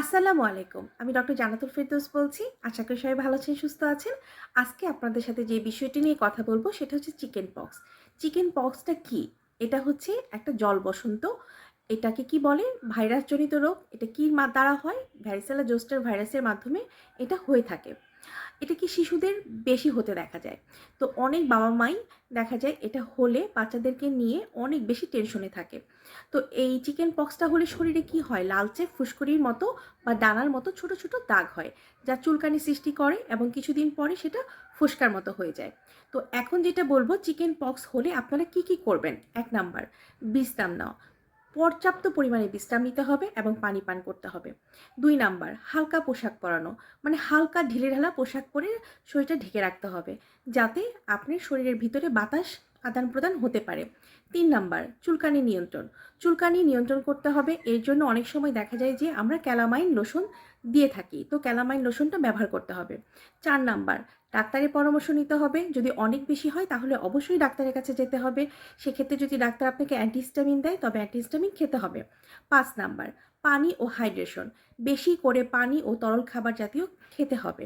আসসালামু আলাইকুম। আমি ডক্টর জানাতুল ফেরদৌস বলছি। আশা করি সবাই ভালো আছেন, সুস্থ আছেন। আজকে আপনাদের সাথে যে বিষয়টি নিয়ে কথা বলব সেটা হচ্ছে চিকেন পক্স। চিকেন পক্সটা কি? এটা হচ্ছে একটা জল বসন্ত এটাকে কি বলে? ভাইরাসজনিত রোগ। এটা কি দ্বারা হয়? ভ্যারিসেলা জোস্টার ভাইরাসের মাধ্যমে এটা হয়ে থাকে। এটা কি শিশুদের বেশি হতে দেখা যায়? তো অনেক বাবা মাই দেখা যায় এটা হলে বাচ্চাদেরকে নিয়ে অনেক বেশি টেনশনে থাকে। তো এই চিকেন পক্সটা হলে শরীরে কি হয়? লালচে, ফুসকুড়ির মতো বা ডানার মতো ছোট ছোট দাগ হয়, যা চুলকানি সৃষ্টি করে এবং কিছুদিন পরে সেটা ফুসকার মতো হয়ে যায়। তো এখন যেটা বলব চিকেন পক্স হলে আপনারা কি কি করবেন? এক নাম্বার, বিশ্রাম নেওয়া পর্যাপ্ত পরিমাণে বিশ্রাম নিতে হবে এবং পানি পান করতে হবে। দুই নাম্বার, হালকা পোশাক পরানো মানে হালকা ঢিলে ঢালা পোশাক পরে শরীরটা ঢেকে রাখতে হবে, যাতে আপনার শরীরের ভিতরে বাতাস আদান প্রদান হতে পারে। তিন নাম্বার, চুলকানি নিয়ন্ত্রণ। চুলকানি নিয়ন্ত্রণ করতে হবে, এর জন্য অনেক সময় দেখা যায় যে আমরা ক্যালামাইন লোশন দিয়ে থাকি, তো ক্যালামাইন লোশনটা ব্যবহার করতে হবে। চার নাম্বার, ডাক্তারের পরামর্শ নিতে হবে, যদি অনেক বেশি হয় তাহলে অবশ্যই ডাক্তারের কাছে যেতে হবে। সেক্ষেত্রে যদি ডাক্তার আপনাকে অ্যান্টিস্টামিন দেয়, তবে অ্যান্টিস্টামিন খেতে হবে। পাঁচ নাম্বার পানি ও হাইড্রেশন বেশি করে পানি ও তরল খাবার জাতীয় খেতে হবে।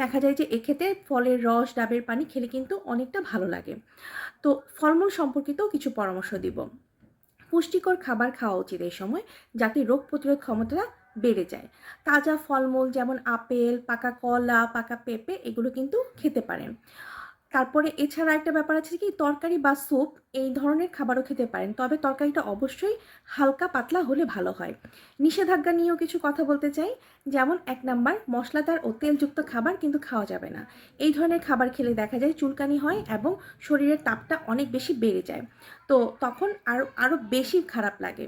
দেখা যায় যে এক্ষেত্রে ফলের রস, ডাবের পানি খেলে কিন্তু অনেকটা ভালো লাগে। তো ফলমূল সম্পর্কিতও কিছু পরামর্শ দিব। পুষ্টিকর খাবার খাওয়া উচিত এই সময় যাতে রোগ প্রতিরোধ ক্ষমতা বেড়ে যায়। তাজা ফলমূল যেমন আপেল, পাকা কলা, পাকা পেঁপে এগুলো কিন্তু খেতে পারেন। তারপরে এছাড়া একটা ব্যাপার আছে কি, তরকারি বা স্যুপ এই ধরনের খাবারও খেতে পারেন। তবে তরকারিটা অবশ্যই হালকা পাতলা হলে ভালো হয়। নিষেধাজ্ঞা নিয়েও কিছু কথা বলতে চাই। যেমন এক নাম্বার, মশলাদার ও তেলযুক্ত খাবার কিন্তু খাওয়া যাবে না। এই ধরনের খাবার খেলে দেখা যায় চুলকানি হয় এবং শরীরের তাপটা অনেক বেশি বেড়ে যায়। তো তখন আরও আরও বেশি খারাপ লাগে।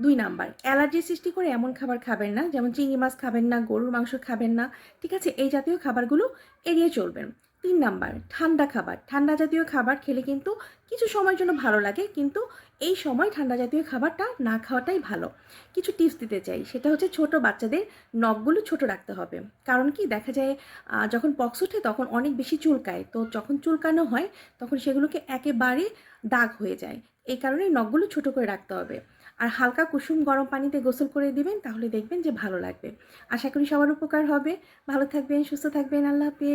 দুই নাম্বার, অ্যালার্জি সৃষ্টি করে এমন খাবার খাবেন না। যেমন চিংড়ি মাছ খাবেন না, গরুর মাংস খাবেন না। ঠিক আছে, এই জাতীয় খাবারগুলো এড়িয়ে চলবেন। তিন নাম্বার, ঠান্ডা খাবার। ঠান্ডা জাতীয় খাবার খেলে কিন্তু কিছু সময়ের জন্য ভালো লাগে, কিন্তু এই সময় ঠান্ডা জাতীয় খাবারটা না খাওয়াটাই ভালো। কিছু টিপস দিতে চাই, সেটা হচ্ছে ছোট বাচ্চাদের নখগুলো ছোট রাখতে হবে। কারণ কি? দেখা যায় যখন পক্স ওঠে তখন অনেক বেশি চুলকায়। তো যখন চুলকানো হয়, তখন সেগুলোকে একেবারে দাগ হয়ে যায়। এই কারণে নখগুলো ছোট করে রাখতে হবে। আর হালকা কুসুম গরম পানিতে গোসল করে দিবেন, তাহলে দেখবেন যে ভালো লাগবে। আশা করি সবার উপকার হবে। ভালো থাকবেন, সুস্থ থাকবেন, আল্লাহ হাফেজ।